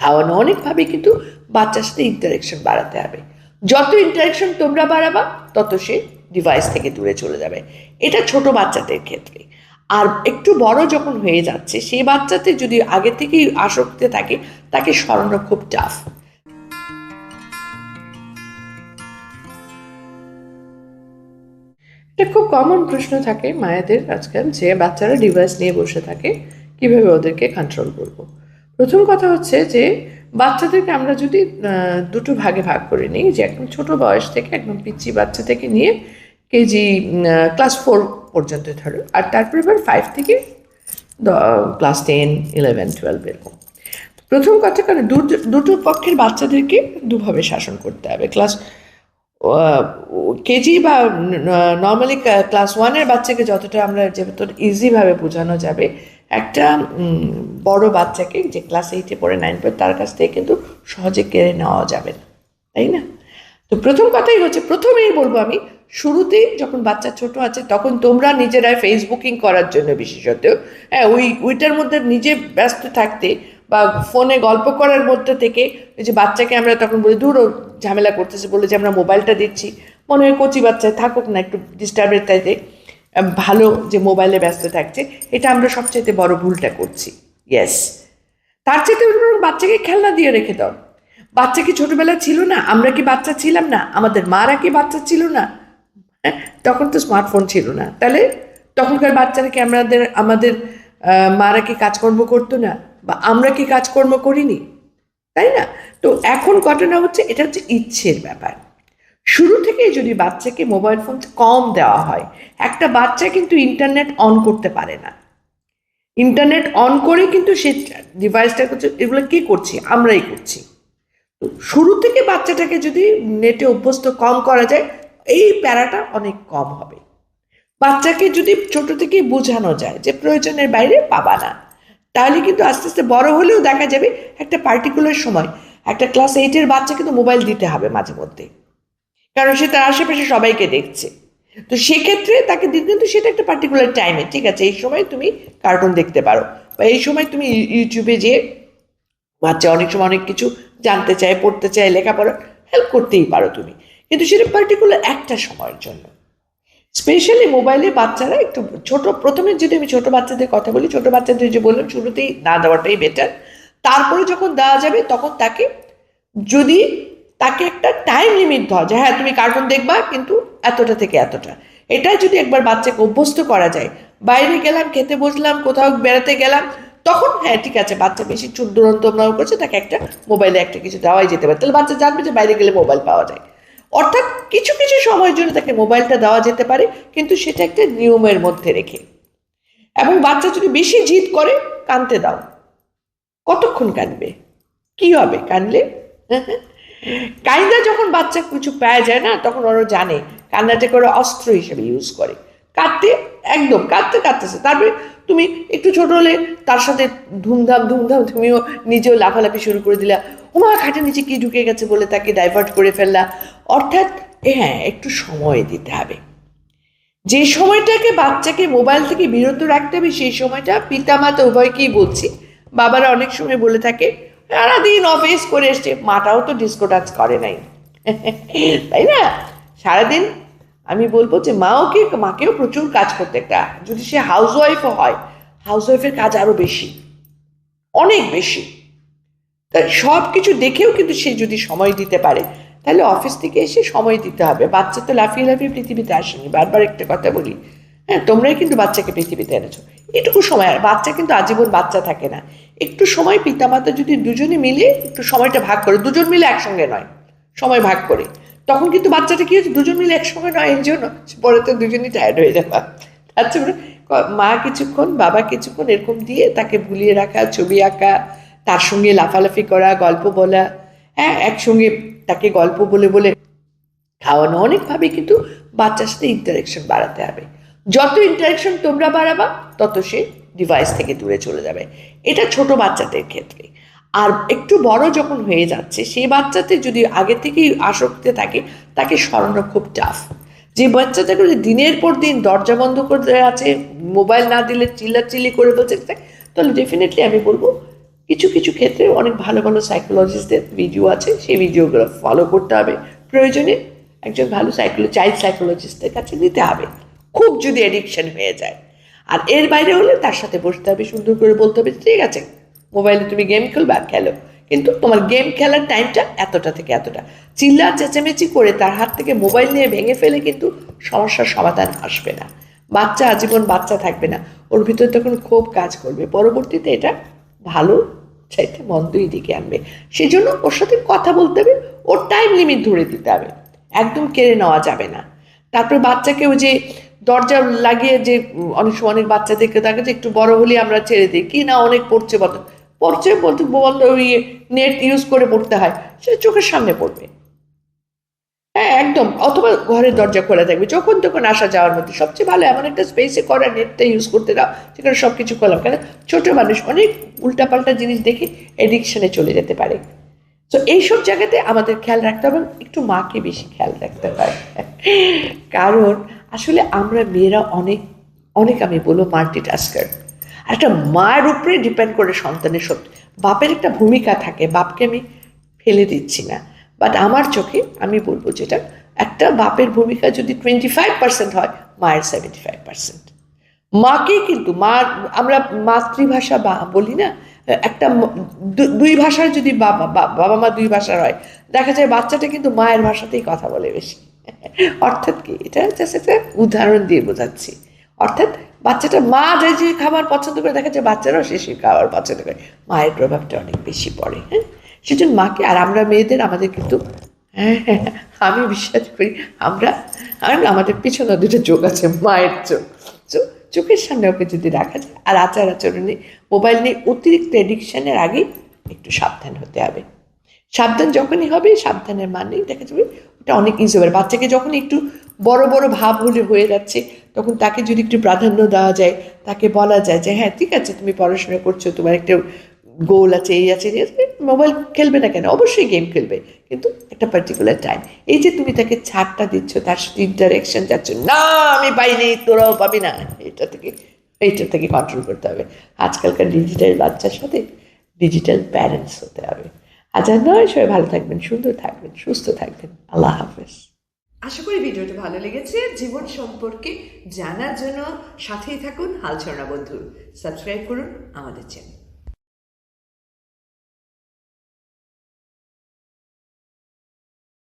খাওয়ানো অনেকভাবে কিন্তু বাচ্চার সাথে ইন্টারেকশন বাড়াতে হবে। যত ইন্টারেকশন তোমরা বাড়াবা, তত সে ডিভাইস থেকে দূরে চলে যাবে। এটা ছোট বাচ্চাদের ক্ষেত্রে। আর একটু বড় যখন হয়ে যাচ্ছে, সেই বাচ্চাতে যদি আগে থেকেই আসক্তি থাকে, তাকে সরানো খুব টাফ এটা খুব কমন প্রশ্ন থাকে মায়েদের আজকাল যে বাচ্চারা ডিভাইস নিয়ে বসে থাকে, কীভাবে ওদেরকে কন্ট্রোল করব। প্রথম কথা হচ্ছে যে বাচ্চাদেরকে আমরা যদি দুটো ভাগে ভাগ করে নিই, যে একদম ছোট বয়স থেকে একদম পিচ্ছি বাচ্চা থেকে নিয়ে কেজি ক্লাস ফোর পর্যন্ত ধরো, আর তারপরে এবার ফাইভ থেকে ক্লাস টেন ইলেভেন টুয়েলভ এরকম। প্রথম কথা কারণ দুটো পক্ষের বাচ্চাদেরকে দুভাবে শাসন করতে হবে। ক্লাস কেজি বা নর্মালি ক্লাস ওয়ানের বাচ্চাকে যতটা আমরা যেহেতু ইজিভাবে বোঝানো যাবে একটা বড় বাচ্চাকে যে ক্লাস এইটে পড়ে নাইন পড়ে তার কাছ থেকে কিন্তু সহজে কেড়ে নেওয়া যাবে না, তাই না? তো প্রথম কথাই হচ্ছে, প্রথমেই বলব আমি, শুরুতেই যখন বাচ্চা ছোট আছে তখন তোমরা নিজেরাই ফেসবুকিং করার জন্য বিশেষত হ্যাঁ ওই, ওইটার মধ্যে নিজে ব্যস্ত থাকতে বা ফোনে গল্প করার মধ্যে থেকে ওই যে বাচ্চাকে আমরা তখন বলি, দূর ঝামেলা করতেছে, বলে যে আমরা মোবাইলটা দিচ্ছি, মনে হয় কচি বাচ্চায় থাকুক না একটু ডিস্টার্বের চাইতে। ভালো যে মোবাইলে ব্যস্ত থাকছে এটা আমরা সবচাইতে বড় ভুলটা করছি। ইয়েস তার চাইতে বাচ্চাকে খেলনা দিয়ে রেখে দাও। বাচ্চা কি ছোটবেলা ছিল না? আমরা কি বাচ্চা ছিলাম না? আমাদের মারা কি বাচ্চা ছিল না? হ্যাঁ, তখন তো স্মার্টফোন ছিল না। তাহলে তখনকার বাচ্চারা কি আমাদের আমাদের মারা কি কাজকর্ম করতো না? বা আমরা কি কাজকর্ম করিনি? তাই না? তো এখন ঘটনা হচ্ছে এটা হচ্ছে ইচ্ছের ব্যাপার। শুরু থেকে যদি বাচ্চাকে মোবাইল ফোন কম দেওয়া হয়, একটা বাচ্চা কিন্তু ইন্টারনেট অন করতে পারে না। ইন্টারনেট অন করে কিন্তু সে ডিভাইসটা করছে, এগুলো কে করছি? আমরাই করছি। তো শুরু থেকে বাচ্চাটাকে যদি নেটে অভ্যস্ত কম করা যায়, এই প্যারাটা অনেক কম হবে। বাচ্চাকে যদি ছোট থেকে বোঝানো যায় যে প্রয়োজনের বাইরে পাবা না, তাহলে কিন্তু আস্তে আস্তে বড় হলেও দেখা যাবে একটা পার্টিকুলার সময়, একটা ক্লাস এইটের বাচ্চা কিন্তু মোবাইল দিতে হবে মাঝে মধ্যে। কারণ সে তার আশেপাশে সবাইকে দেখছে। তো সেক্ষেত্রে তাকে দিন, কিন্তু সেটা একটা পার্টিকুলার টাইমে ঠিক আছে? এই সময় তুমি কার্টুন দেখতে পারো বা এই সময় তুমি ইউটিউবে যেয়ে বাচ্চা অনেক সময় অনেক কিছু জানতে চায়, পড়তে চায়, লেখাপড়া হেল্প করতেই পারো তুমি। কিন্তু সেটা পার্টিকুলার একটা সময়ের জন্য। স্পেশালি মোবাইলে বাচ্চারা একটু ছোট, প্রথমে যদি আমি ছোট বাচ্চাদের কথা বলি, ছোট বাচ্চাদের যে বললাম, শুরুতেই না দেওয়াটাই বেটার তারপরে যখন দেওয়া যাবে, তখন তাকে যদি তাকে একটা টাইম লিমিট দেওয়া যায় হ্যাঁ তুমি কার্টুন দেখবা, কিন্তু এতটা থেকে এতটা। এটা যদি একবার বাচ্চাকে অভ্যস্ত করা যায়। বাইরে গেলাম, খেতে বসলাম, কোথাও বেড়াতে গেলাম, তখন হ্যাঁ ঠিক আছে, বাচ্চা বেশি চুট দুরন্ত করছে, তাকে একটা মোবাইলে একটা কিছু দেওয়াই যেতে পারে। তাহলে বাচ্চা জানবে যে বাইরে গেলে মোবাইল পাওয়া যায়। অর্থাৎ কিছু কিছু সময়ের জন্য তাকে মোবাইলটা দেওয়া যেতে পারে, কিন্তু সেটা একটা নিয়মের মধ্যে রেখে। এবং বাচ্চা যদি বেশি জিদ করে, কানতে দাও। কতক্ষণ কাঁদবে কি হবে? কানলে? কাইন্দা যখন বাচ্চা কিছু পাওয়া যায় না, তখন ওরা জানে কান্নাটা করে অস্ত্র হিসেবে ইউজ করে। কাঁদতে, একদম কাঁদতে কাঁদতেছে। তারপরে তুমি একটু ছোট হলে তার সাথে ধুমধাম ধুমধাম তুমিও নিজেও লাফালাফি শুরু করে দিলা। ওমা, খাটের নিচে কি ঢুকে গেছে? বলে তাকে ডাইভার্ট করে ফেললা। অর্থাৎ হ্যাঁ একটু সময় দিতে হবে। যে সময়টাকে বাচ্চাকে মোবাইল থেকে বিরত রাখতে হবে, সেই সময়টা পিতামাতা উভয়কেই বলছি। বাবারা অনেক সময় বলে থাকে সারাদিন অফিস করে এসছে। মাটাও তো ডিস্কো ডান্স করে নাই। তাই না? সারাদিন আমি বলব যে মাও কি মাকেও প্রচুর কাজ করতে একটা, যদি সে হাউস ওয়াইফও হয় হাউস ওয়াইফের কাজ আরও বেশি, অনেক বেশি। তাই সব কিছু দেখেও কিন্তু সে যদি সময় দিতে পারে, তাহলে অফিস থেকে এসে সময় দিতে হবে। বাচ্চা তো লাফিয়ে লাফিয়ে পৃথিবীতে আসেনি। বারবার একটা কথা বলি। হ্যাঁ তোমরাই কিন্তু বাচ্চাকে পৃথিবীতে এনেছো। এটুকু সময়, আর বাচ্চা কিন্তু আজীবন বাচ্চা থাকে না। একটু সময় পিতামাতা যদি দুজনে মিলে একটু সময়টা ভাগ করে, দুজন মিলে একসঙ্গে নয়, সময় ভাগ করে, তখন কিন্তু বাচ্চাটা কি হচ্ছে দুজন মিলে একসঙ্গে নয় এর জন্য পরে তো দুজনই টায়ার্ড হয়ে যাবে আচ্ছা মা কিছুক্ষণ, বাবা কিছুক্ষণ এরকম দিয়ে তাকে ভুলিয়ে রাখা, ছবি আঁকা, তার সঙ্গে লাফালাফি করা, গল্প বলা হ্যাঁ একসঙ্গে তাকে গল্প বলে বলে খাওয়ানো অনেকভাবে কিন্তু বাচ্চার সাথে ইন্টারেকশন বাড়াতে হবে। যত ইন্টারেকশন তোমরা বাড়াবা, তত সে ডিভাইস থেকে দূরে চলে যাবে। এটা ছোট বাচ্চাদের ক্ষেত্রে। আর একটু বড় যখন হয়ে যাচ্ছে, সেই বাচ্চাতে যদি আগে থেকেই আসক্তি থাকে, তাকে সরানো খুব টাফ যে বাচ্চাটাকে দিনের পর দিন দরজা বন্ধ করে আছে মোবাইল না দিলে চিল্লাচিল্লি করে বলছে তাহলে ডেফিনেটলি আমি বলব, কিছু কিছু ক্ষেত্রে অনেক ভালো ভালো সাইকোলজিস্টদের ভিডিও আছে, সেই ভিডিওগুলো ফলো করতে হবে। প্রয়োজনে একজন ভালো সাইকোলো চাইল্ড সাইকোলজিস্টের কাছে নিতে হবে। খুব যদি অ্যাডিকশন হয়ে যায়। আর এর বাইরে হলে তার সাথে বসতে হবে, সুন্দর করে বলতে হবে, ঠিক আছে মোবাইলে তুমি গেম খেলবা, খেলো। কিন্তু তোমার গেম খেলার টাইমটা এতটা থেকে এতটা। চিল্লা, চেঁচামেচি করে তার হাত থেকে মোবাইল নিয়ে ভেঙে ফেলে কিন্তু সমস্যার সমাধান আসবে না। বাচ্চা আজীবন বাচ্চা থাকবে না। ওর ভিতরে তখন খুব কাজ করবে। পরবর্তীতে এটা ভালো চাইতে মন্দই দিকে আনবে। সেই জন্য ওর সাথে কথা বলতে হবে, ওর টাইম লিমিট ধরে দিতে হবে। একদম কেড়ে নেওয়া যাবে না। তারপর বাচ্চাকে ওই যে দরজা লাগিয়ে যে অনেক সময় অনেক বাচ্চাদেরকে দেখা যে, একটু বড় হলে আমরা ছেড়ে দিই। কি না অনেক পড়ছে বন্ধ পড়ছে বলতে বন্ধ ওই নেট ইউজ করে পড়তে হয় সেটা চোখের সামনে পড়বে। হ্যাঁ একদম, অথবা ঘরের দরজা খোলা থাকবে। যখন তখন আসা যাওয়ার মধ্যে সবচেয়ে ভালো এমন একটা স্পেসে করা, নেটটা ইউজ করতে দাও, সেখানে সব কিছু করলাম কেন? ছোট মানুষ অনেক উল্টাপাল্টা জিনিস দেখে এডিকশনে চলে যেতে পারে। তো এইসব জায়গাতে আমাদের খেয়াল রাখতে হবে একটু মাকে বেশি খেয়াল রাখতে হয় কারণ আসলে আমরা মেয়েরা অনেক অনেক আমি বলব মাল্টি টাস্কার একটা মায়ের উপরে ডিপেন্ড করে সন্তানের সব বাপের একটা ভূমিকা থাকে, বাপকে আমি ফেলে দিচ্ছি না। বাট আমার চোখে আমি বলব যেটা, একটা বাপের ভূমিকা যদি টোয়েন্টি ফাইভ পার্সেন্ট হয়, মায়ের সেভেন্টি ফাইভ পার্সেন্ট মাকে কিন্তু, মা, আমরা মাতৃভাষা বা বলি না, একটা দুই ভাষার যদি বাবা বাবা মা দুই ভাষার হয়, দেখা যায় বাচ্চাটা কিন্তু মায়ের ভাষাতেই কথা বলে বেশি। অর্থাৎ কি? এটা একটা উদাহরণ দিয়ে বোঝাচ্ছি। অর্থাৎ বাচ্চাটা মা যে যে খাবার পছন্দ করে দেখা যায় বাচ্চারাও সে সে খাবার পছন্দ করে। মায়ের প্রভাবটা অনেক বেশি পড়ে হ্যাঁ? সেজন্য মাকে আর আমরা মেয়েদের আমাদের কিন্তু হ্যাঁ আমি বিশ্বাস করি আমরা, আর আমাদের পিছনে দুটো চোখ আছে, মায়ের চোখ। চোখ চোখের সামনে ওকে যদি রাখা যায়, আর আচার আচরণে মোবাইল নিয়ে অতিরিক্ত এডিকশানের আগেই একটু সাবধান হতে হবে। সাবধান যখনই হবে, সাবধানের মানে দেখা যাবে ওটা অনেক ইজি হবে। বাচ্চাকে যখন একটু বড় বড় ভাব হলে হয়ে যাচ্ছে, তখন তাকে যদি একটু প্রাধান্য দেওয়া যায়, তাকে বলা যায় যে হ্যাঁ ঠিক আছে, তুমি পড়াশোনা করছ, তোমার একটা গোল আছে, এই আছে এই আছে মোবাইল খেলবে না কেন? অবশ্যই গেম খেলবে, কিন্তু একটা পার্টিকুলার টাইম এই যে তুমি তাকে ছাড়টা দিচ্ছ, তার সাথে ইন্টারেকশন যাচ্ছ, না, আমি পাইনি, তোরাও পাবি না। এটা থেকে এইটা থেকে কন্ট্রোল করতে হবে। আজকালকার ডিজিটাল বাচ্চার সাথে ডিজিটাল প্যারেন্টস হতে হবে। আচ্ছা নয় সবাই, ভালো থাকবেন, সুন্দর থাকবেন, সুস্থ থাকবেন। আল্লাহ হাফেজ। আশা করি ভিডিওটি ভালো লেগেছে। জীবন সম্পর্কে জানার জন্য সাথেই থাকুন হালছড়া বন্ধু। সাবস্ক্রাইব করুন আমাদের চ্যানেল